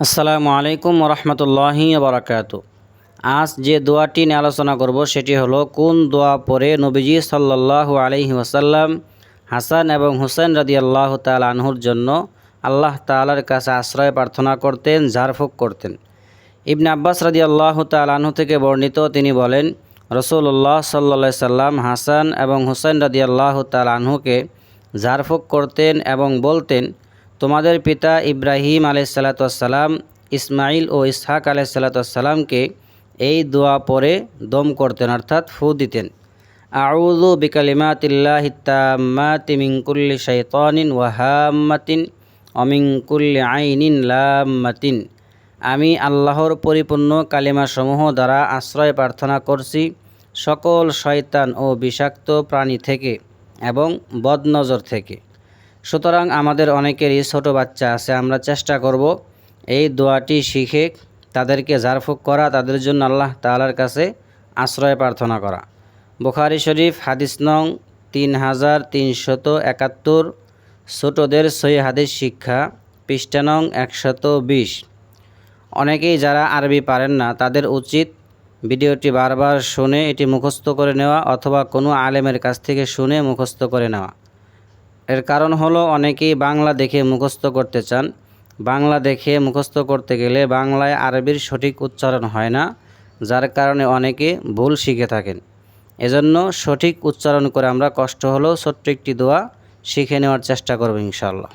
আসসালামু আলাইকুম রহমতুল্লাহি বারাকাত আজ যে দোয়াটি নিয়ে আলোচনা করব সেটি হলো, কোন দোয়া পরে নবীজি সাল্লাল্লাহু আলাইহি ওয়াসাল্লাম হাসান এবং হুসেন রাদি আল্লাহ আনহুর জন্য আল্লাহ তালার কাছে আশ্রয় প্রার্থনা করতেন, ঝাড়ফুঁক করতেন। ইবনে আব্বাস রাদি আল্লাহ আনহু থেকে বর্ণিত তিনি বলেন, রসুল্লাহ সাল্লা সাল্লাম হাসান এবং হুসেন রাদি আল্লাহ আনহুকে ঝাড়ফুঁক করতেন এবং বলতেন তোমাদের পিতা ইব্রাহিম আলাইসাল্লাতাম ইসমাইল ও ইসহাক আলাইসাল্লাতামকে এই দোয়া পরে দম করতেন, অর্থাৎ ফু দিতেন। আউযু বিকালিমাতিল্লাহিত্তাম্মাতি মিন কুল্লি শাইতানিন ওয়াহাম্মাতিন অমিন কুল্লি আইনিন লাম্মাতিন। আমি আল্লাহর পরিপূর্ণ কালিমাসমূহ দ্বারা আশ্রয় প্রার্থনা করছি সকল শয়তান ও বিষাক্ত প্রাণী থেকে এবং বদনজর থেকে। সুতরাং আমাদের অনেকেরই ছোট বাচ্চা আছে, আমরা চেষ্টা করব এই দোয়াটি শিখে তাদেরকে ঝাড়ফুঁক করা, তাদের জন্য আল্লাহ তালার কাছে আশ্রয় প্রার্থনা করা। বুখারি শরীফ, হাদিস নং তিন হাজার তিনশত একাত্তর, ছোটদের সই হাদিস শিক্ষা, পৃষ্ঠা নং একশত বিশ। অনেকেই যারা আরবি পারেন না, তাদের উচিত ভিডিওটি বারবার শুনে এটি মুখস্থ করে নেওয়া অথবা কোনো আলেমের কাছ থেকে শুনে মুখস্থ করে নেওয়া। এর কারণ হলো অনেকেই বাংলা দেখে মুখস্থ করতে চান। বাংলা দেখে মুখস্থ করতে গেলে বাংলায় আরবির সঠিক উচ্চারণ হয় না, যার কারণে অনেকে ভুল শিখে থাকেন। এজন্য সঠিক উচ্চারণ করে আমরা কষ্ট হলেও ছোট্ট একটি দোয়া শিখে নেওয়ার চেষ্টা করব ইনশাল্লাহ